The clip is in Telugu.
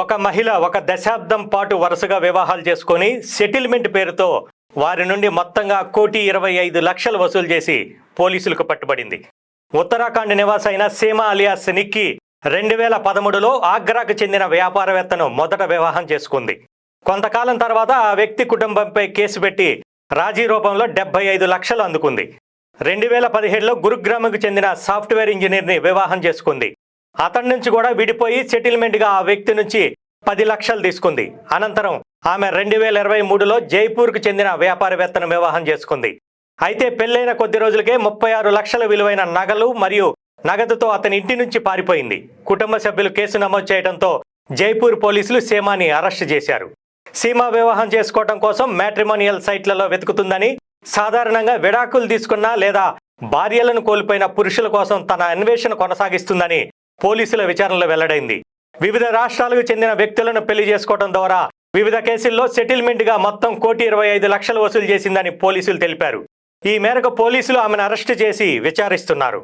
ఒక మహిళ ఒక దశాబ్దం పాటు వరుసగా వివాహాలు చేసుకొని సెటిల్మెంట్ పేరుతో వారి నుండి మొత్తంగా కోటి ఇరవై ఐదు లక్షలు వసూలు చేసి పోలీసులకు పట్టుబడింది. ఉత్తరాఖండ్ నివాస అయిన సీమా అలియాస్ నిక్కి రెండు వేల పదమూడులో ఆగ్రాకు చెందిన వ్యాపారవేత్తను మొదట వివాహం చేసుకుంది. కొంతకాలం తర్వాత ఆ వ్యక్తి కుటుంబంపై కేసు పెట్టి రాజీ రూపంలో డెబ్బై ఐదు లక్షలు అందుకుంది. రెండు వేల పదిహేడులో గురుగ్రామ్కు చెందిన సాఫ్ట్వేర్ ఇంజనీర్ని వివాహం చేసుకుంది. అతడి నుంచి కూడా విడిపోయి సెటిల్మెంట్గా ఆ వ్యక్తి నుంచి పది లక్షలు తీసుకుంది. అనంతరం ఆమె రెండు వేల ఇరవై మూడులో జైపూర్కు చెందిన వ్యాపారవేత్తను వివాహం చేసుకుంది. అయితే పెళ్ళైన కొద్ది రోజులకే ముప్పై ఆరు లక్షల విలువైన నగలు మరియు నగదుతో అతని ఇంటి నుంచి పారిపోయింది. కుటుంబ సభ్యులు కేసు నమోదు చేయడంతో జైపూర్ పోలీసులు సీమాని అరెస్ట్ చేశారు. సీమా వివాహం చేసుకోవడం కోసం మ్యాట్రిమోనియల్ సైట్లలో వెతుకుతుందని సాధారణంగా విడాకులు తీసుకున్న లేదా భార్యలను కోల్పోయిన పురుషుల కోసం తన అన్వేషణ కొనసాగిస్తుందని పోలీసుల విచారణలో వెల్లడైంది. వివిధ రాష్ట్రాలకు చెందిన వ్యక్తులను పెళ్ళి చేసుకోవడం ద్వారా వివిధ కేసుల్లో సెటిల్మెంట్గా మొత్తం కోటి ఇరవై ఐదు లక్షలు వసూలు చేసిందని పోలీసులు తెలిపారు. ఈ మేరకు పోలీసులు ఆమెను అరెస్టు చేసి విచారిస్తున్నారు.